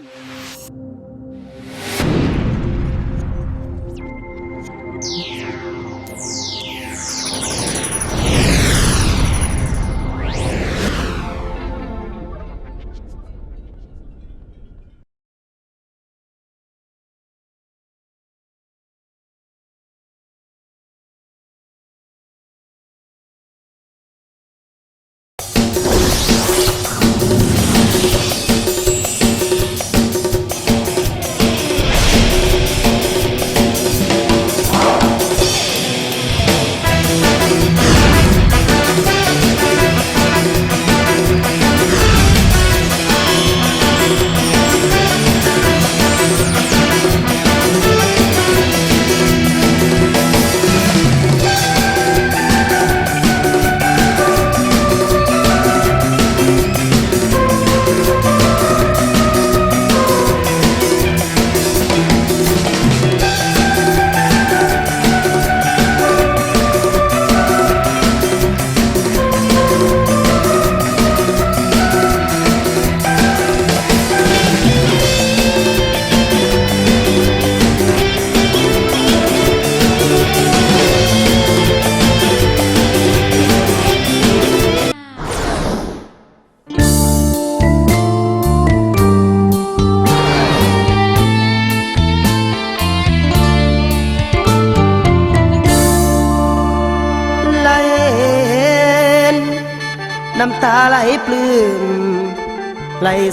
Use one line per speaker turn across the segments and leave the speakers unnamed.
ไ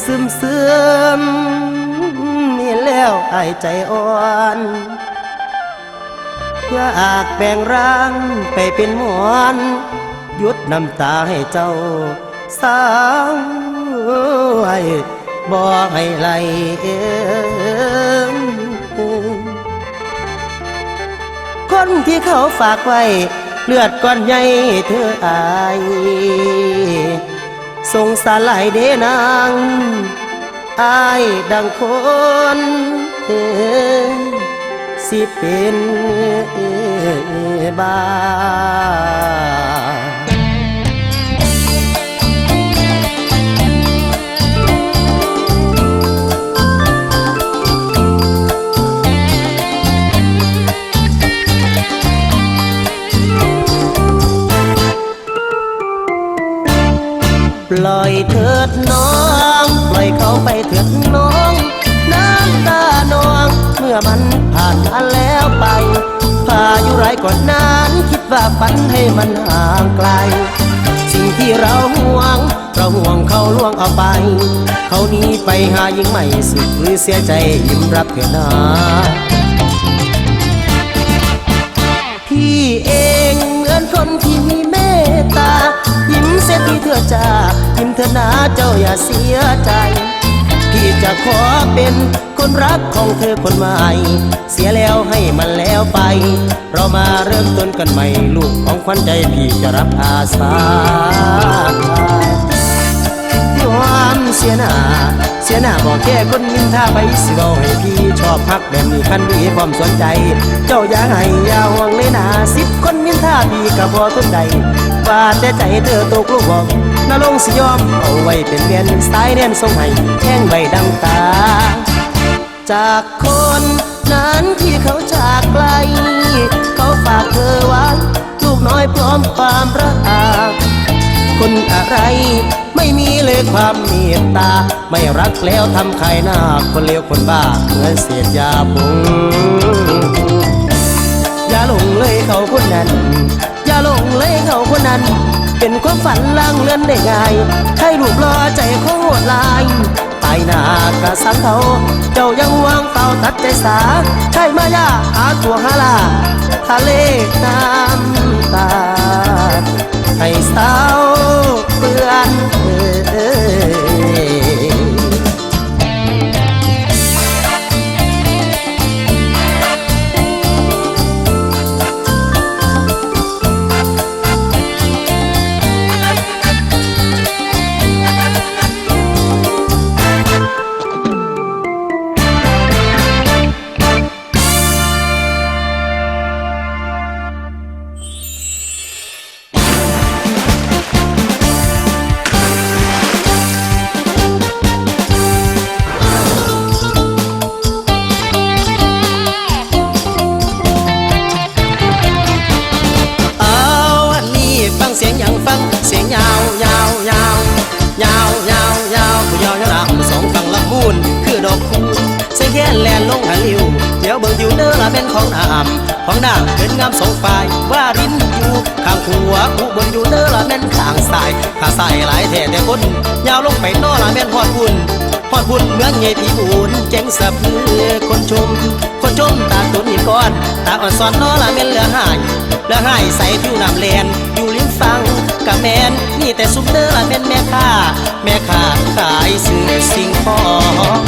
ซึมเสื่อมเห็นแล้วอใจอ่อนอยากแบ่งร่างไปเป็นหมอนหยุดน้ำตาให้เจ้าสาวให้บ่ให้ไหลเอ่มคนที่เขาฝากไว้ เลือดก้อนใหญ่เธออาย สงสารหลายเดนางอายดังคนเอ่อสิเป็นบา ล่อยเถิดน้อง ปล่อยเขาไปเถิดน้อง น้ำตานอง เมื่อมันผ่านมาแล้วไป พายุร้ายก่อนนั้นคิดว่าฝันให้มันห่างไกล สิ่งที่เราห่วง เราห่วงเขาล่วงเอาไป เขานี้ไปหายิ่งใหม่สุดหรือเสียใจยิ้มรับเถิดนาพี่เองเหมือนคนที่มีเมตตา ทีเธอจ้ายิ้มเธอนาเจ้าอย่าเสียใจ พี่จะขอเป็นคนรักของเธอคนใหม่ เสียแล้วให้มันแล้วไป เรามาเริ่มต้นกันใหม่ ลูกของขวัญใจพี่จะรับอาสาา เสียหน้า เสียหน้าบอกแค่คนนินทาไปสิเราให้พี่ชอบพักแบบนี้คันดีความสนใจ เจ้าอย่าให้อยาห่วงเลยนะสิบคนนินทาพี่กับพอทนใจว่าแต่ใจเธอตกลูกบอกน่าลงสิยอมเอาไว้เป็นเมียนสายเนียนทรงให้แข้งใบดังตา จากคนนั้นที่เขาจากไกล เขาฝากเธอไว้ลูกน้อยพร้อมความรัก คนอะไร ไม่มีเลยความเมตตา ไม่รักแล้วทำใครหน้า คนเลวคนบ้าเหมือนเศษยาผงอย่าหลงเลยเขาคนนั้น อย่าหลงเลยเขาคนนั้น เป็นความฝันล่างเลือนได้ง่ายให้ลูกรอใจเขาโหดลายตายหน้ากระสังเขา เจ้ายังวางเฝ้าตัดใจสา ใช่มายาหาตัวหาลาทะเลน้ำตา ให้สาวเปื้อนเอ่ย ไปนอละแม่นฮอดพุ่นฮอดพุ่นเมืองใหญ่ผีบุญเจ๋งสะเพือคนชม คนชมตาตุนหินก้อน ตาอ่อนสอนนอละแม่นเหลือหายเหลือหายใส่ผิวน้ำแลนอยู่ริมฟังกะแมนนี่แต่ซุปเด้อละแม่นแม่ค้าแม่ค้าขายซื้อสิ่งของ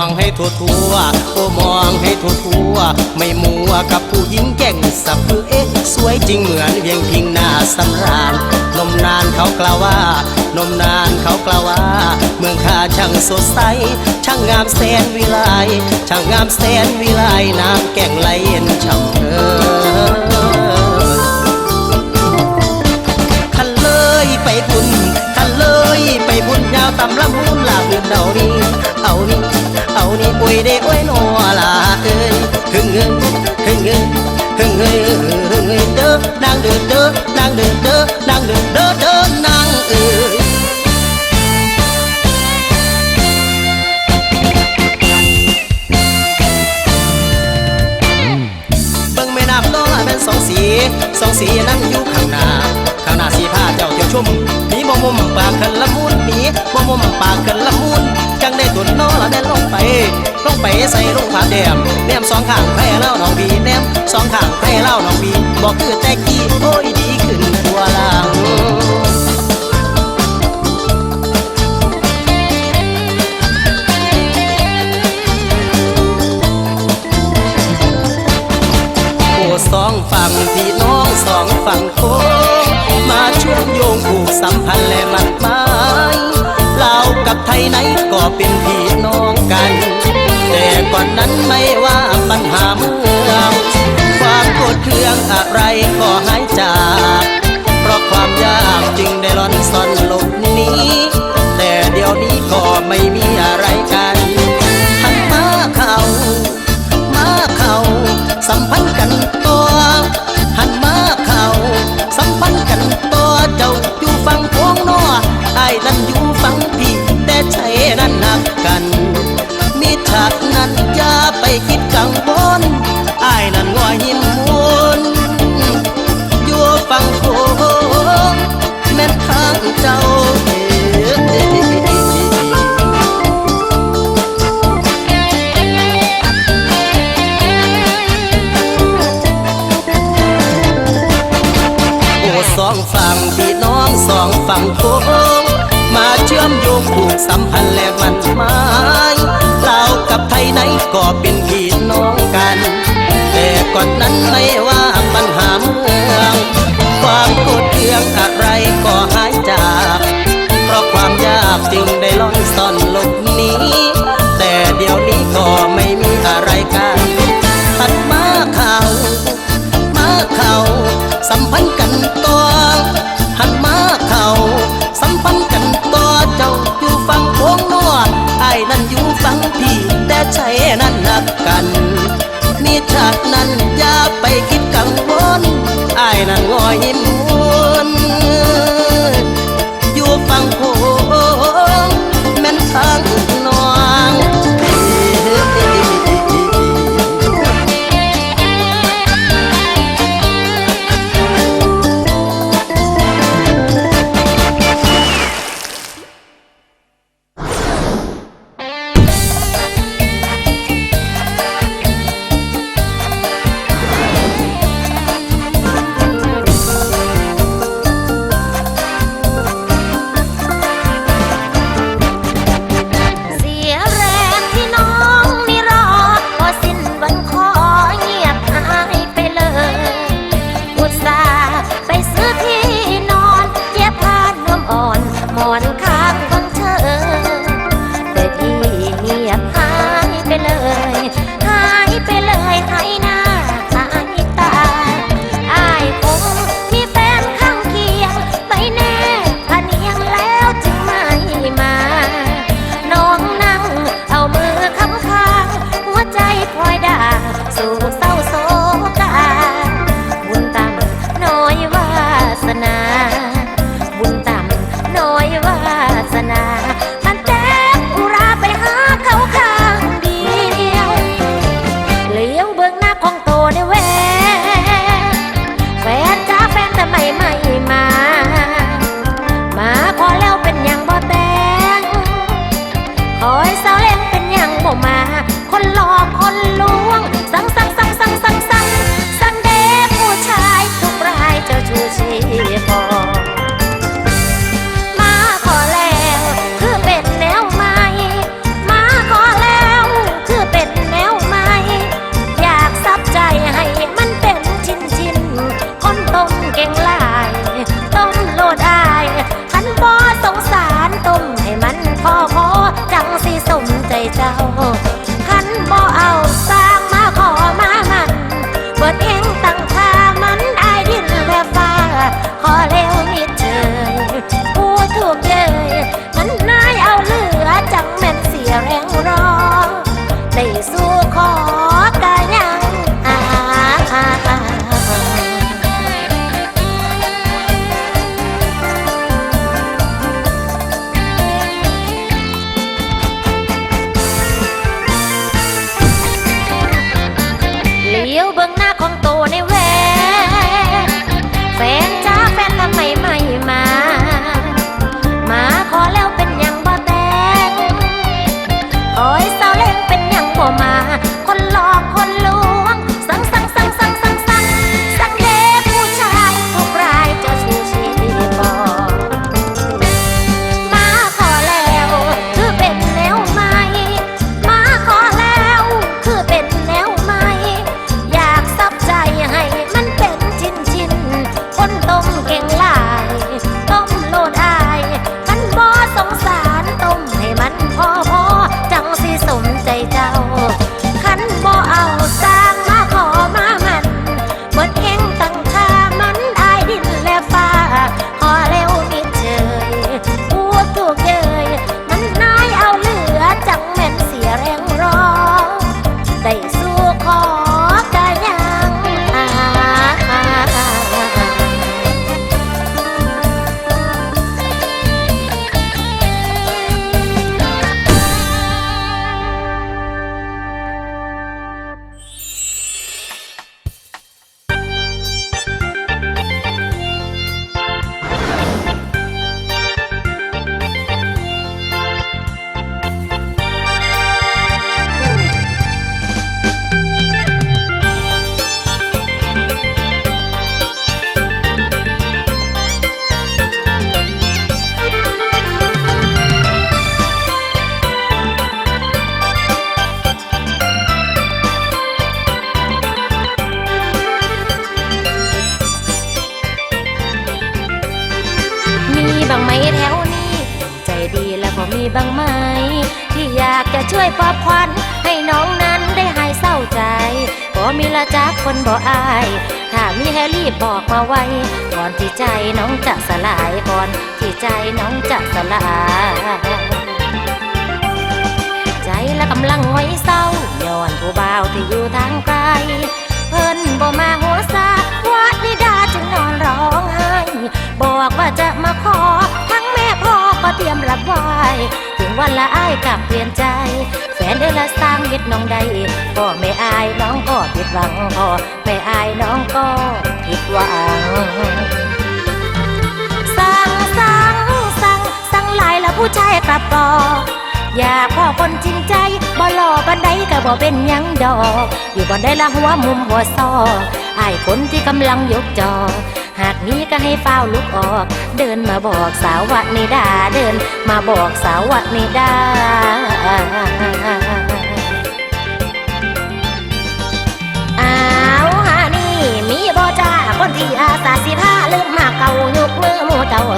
อ้มองให้ทั่วทั่วโอ้มองให้ทั่วทั่วไม่มัวกับผู้หญิงแก่งสับเพื่อเอ๊ะสวยจริงเหมือนเพียงพิงหน้าสำราญนมนานเขากล่าวว่านมนานเขากล่าวว่า เมืองข้าช่างสดใส ช่างงามแสนวิไลช่างงามแสนวิไลน้ำแก่งไหลเย็นช่ำเออคันเลยไปบุญคันเลยไปบุญยาวตำลำบุญลาบุญเอานี่เอานี่านี่อุ้ยเด้โอ้ยนัวละเอ้ยหึงเอ้ยหึงเอ้ยหึงเอ้ย ใส่ลงผาแดมแนมสองข้างแพ้เล่าน้องบีแนมสองข้างแพ้เล่าน้องบีบอกคือแต่กี้โอ้ยดีขึ้นทั่วหลังสองฝั่งพี่น้องสองฝั่งโค้งมาเชื่อมโยงผูกสัมพันธ์และมันหมายลาวกับไทยไหนก็เป็นพี่น้องกัน ไปคิดกังวลไอ้ายนั้นงอหินมุนอยู่ฝั่งพวงแม่นทางเจ้าเอ๋ยโอ้สองฝั่งพี่น้องสองฝั่งโค้งาเชื่อมโยงผูกสัมพันธ์และมันหมายลาวกับไทยไหนก็เป็นพี่น้องกัน แต่ก่อนนั้นไม่ว่าปัญหาเมือง ความโกรธเคืองอะไรก็หายจาก เพราะความยากจึงได้ล่อนซ่อนหลบหนีแต่เดี๋ยวนี้ก็ไม่มีอะไรกันหันมาเขา มาเขาสัมพันธ์กันตัวหั นั่นอยู่ฟังพี่แต่ใจนั้นหักกัน มีฉากนั้นอย่าไปคิดกังวลไอ้ายนั่นงอยยิ้มมุนอยู่
ฟังโค ที่ใจน้องจะสลายใจและกำลังไว้เศร้าย้อนผู้บ่าวที่อยู่ทางไกล เพิ่นบ่มาหัวซาวัดนิดาจึงนอนร้องไห้ บอกว่าจะมาขอ ทั้งแม่พ่อก็เตรียมรับไหวถึงวันละอ้ายกลับเปลี่ยนใจแฟนเดือนละสร้างเฮ็ดน้องใดพ่อไม่อายน้องก็ผิดหวังพ่อไม่อายน้องก็ผิดหวัง ผู้ชายกลับกออยากพ่อคนจริงใจบ่หล่อบันไดก็บ่เป็นยังดอก อยู่บันได้ละหัวมุมหัวซอกอายคนที่กำลังยกจอ หากมีก็ให้เฝ้าลุกออก เดินมาบอกสาววนิดา เดินมาบอกสาววนิดา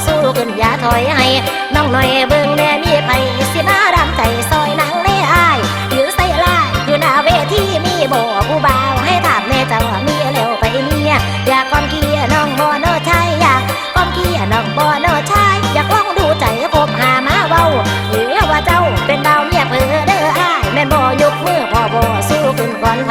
สู้ขึ้นอย่าถอยให้ น้องหน่อยเบิ่งแน่มีไผสิมาดำใจซอยนางในอายหรือใส่ลายอยู่หน้าเวทีมีบ่ผู้บ่าวให้ถามแน่เจ้าว่ามีแล้วไปเมียอยากก้อมเกียน้องบ่เนอชายอยากก้อมเกียน้องบ่เนอชายอยากลองดูใจพบหามาเว้าหรือว่าเจ้าเป็นดาวเมียเพื่อเด้ออายแม่นบ่ยกมือพ่อบ่สู้ขึ้นก่อนไผ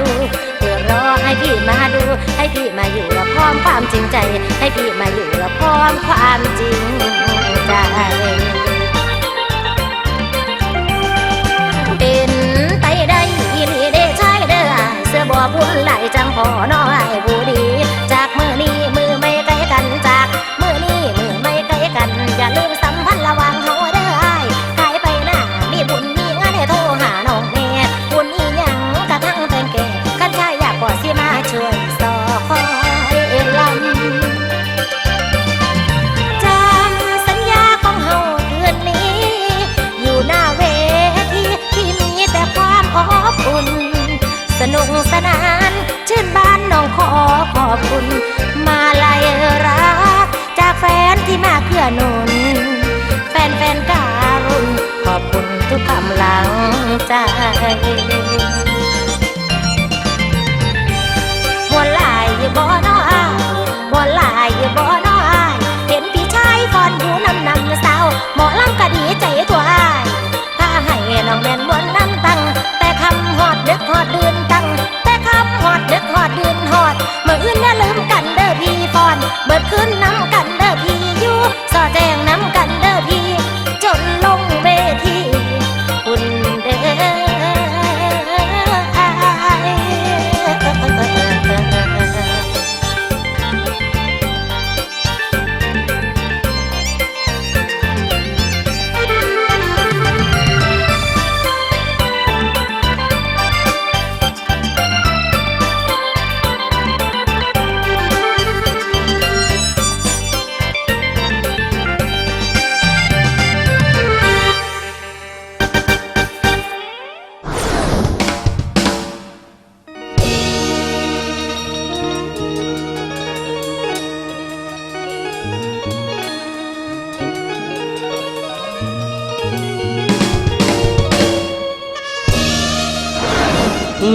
ดูเพื่อรอให้พี่มาดู ให้พี่มาอยู่และพร้อมความจริงใจ ให้พี่มาอยู่และพร้อมความจริงใจเป็นไปได้อีหลีได้ใช่เด้อเสื้อบ่บุญไหลจังพอน้อยผู้ดี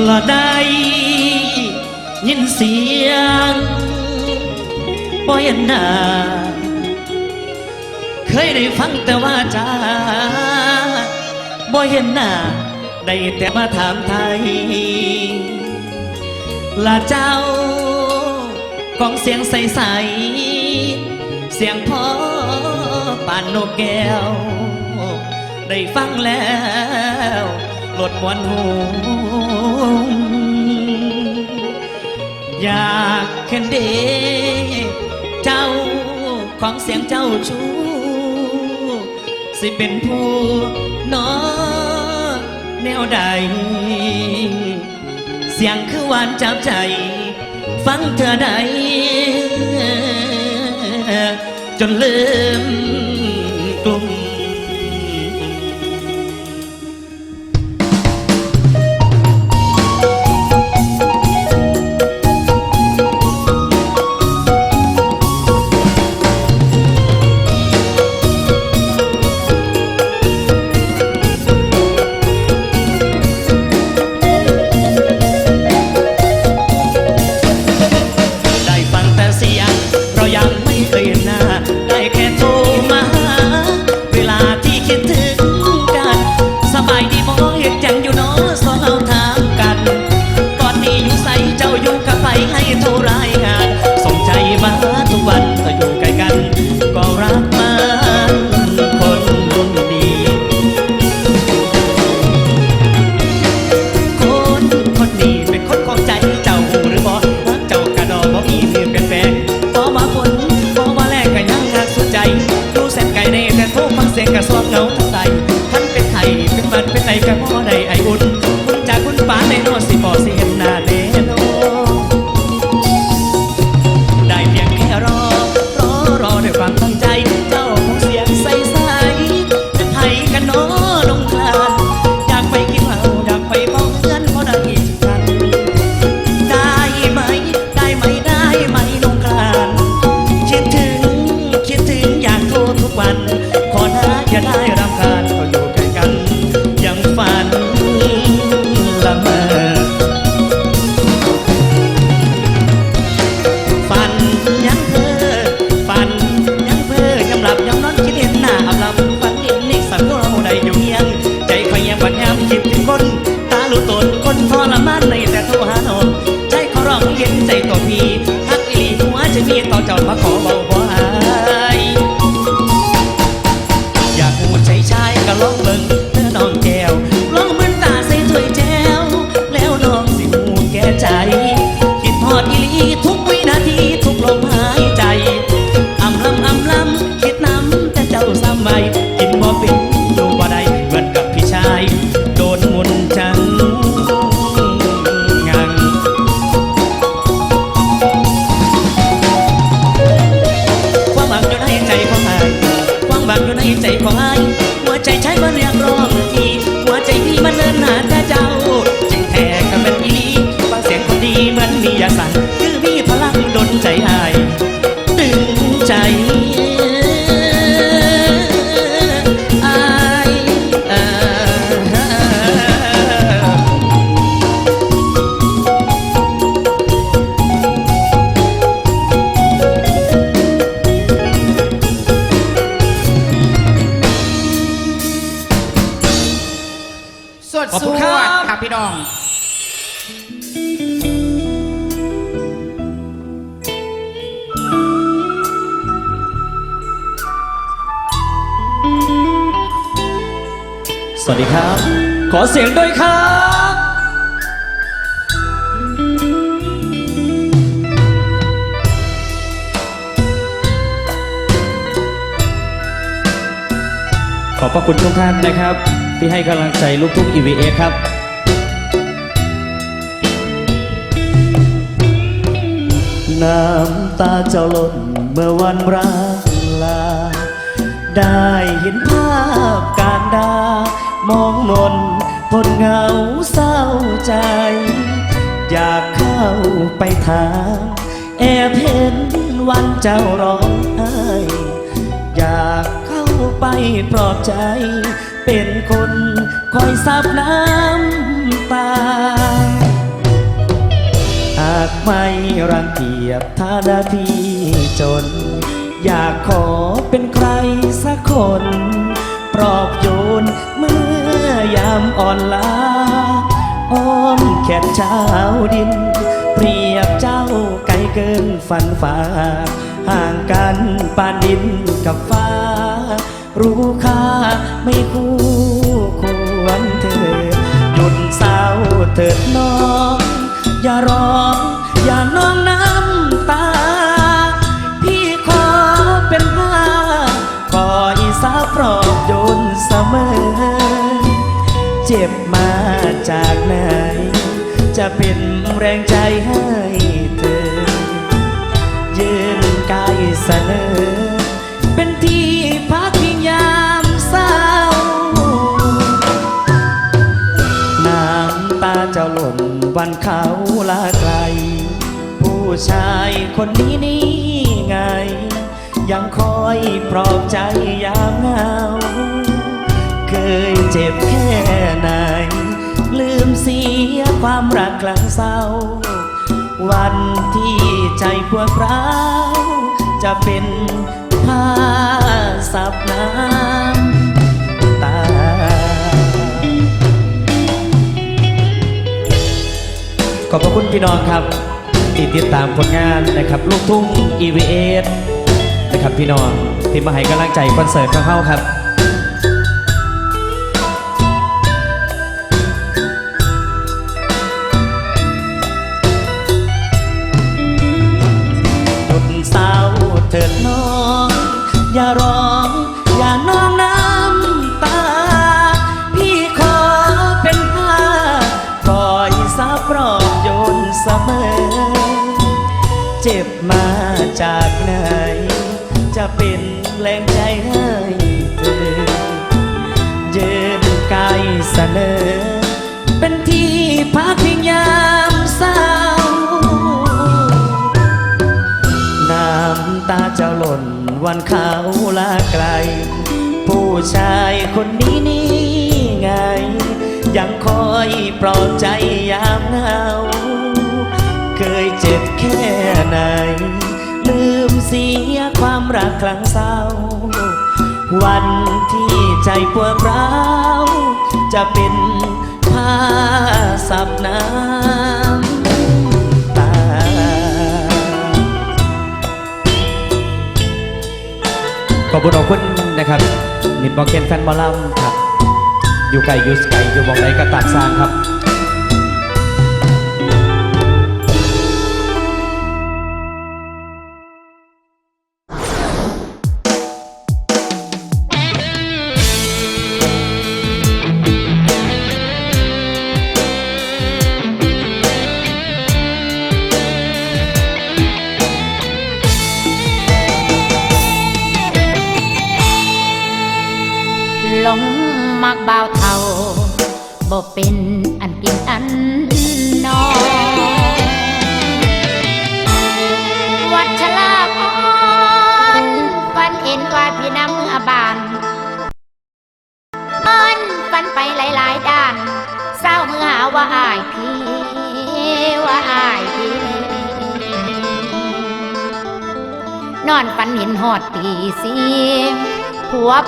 ละได้ยินเสียงปอยนา
เคยได้ฟังแต่ว่าจาบ่เห็นหน้าได้แต่มาถามไทยละเจ้ากองเสียงใสๆเสียงพ่อป่านนกแก้ว ได้ฟังแล้ว ลดวันหูอยากเห็นเดเจ้าของเสียงเจ้าชู้สิเป็นผู้นอแนวใด เสียงคือหวานจับใจ ฟังเธอได้จนลืม ใจใาย พระคุณทุกท่านนะครับ ที่ให้กำลังใจลูกทุ่ง EVA ครับน้ำตาเจ้าหล่นเมื่อวันรักลา ได้เห็นภาพการดา มองนนบนเงาเศร้าใจ อยากเข้าไปถามแอบเห็นวันเจ้าร้องไห้อยาก ไปปลอบใจ เป็นคนคอยซับน้ำตา หากไม่รังเกียจฐานะที่จน อยากขอเป็นใครสักคน ปลอบโยนเมื่อยามอ่อนล้าอ้อมแขนเช้าดิน เปรียบเจ้าไกลเกินฝันฝ่าห่างกันปานดินกับฟ้า รู้ค่าไม่คู่ควรเธอ หยุดเศร้าเถิดน้อง อย่าร้อง อย่านองน้ำตา พี่ขอเป็นผ้าคอยสาปลอบโยนเสมอ เจ็บมาจากไหน จะเป็นแรงใจให้เธอ ยืนกายเสนอ เขาลาไกล ผู้ชายคนนี้นี่ไง ยังคอยปลอบใจยามเหงา เคยเจ็บแค่ไหน ลืมเสียความรักครั้งเศร้า วันที่ใจปวดร้าวจะเป็นผ้าสับน้ำ อบพระคุณพี่น้องครับที่ติดตามผลงานนะครับลูกทุ่ง EVS นะครับพี่น้องที่มาให้กำลังใจคอนเสิร์ตของเขาครับ วันเขาลาไกล ผู้ชายคนนี้นี่ไง ยังคอยปลอบใจยามเหงา เคยเจ็บแค่ไหน ลืมเสียความรักครั้งเศร้า วันที่ใจปวดร้าวจะเป็นผ้าสับน้ำ ขอบคุณขอบคุณนะครับ นิดบอกเคนแฟนบอลลัมครับ อยู่ไกลอยู่ไกลอยู่บอกไรก็ตามสร้างครับ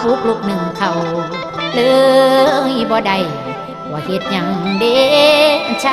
ทุกลูกหนึ่งเขาเลยบ่ได้
ว่าเฮ็ดหยังเด่นใจ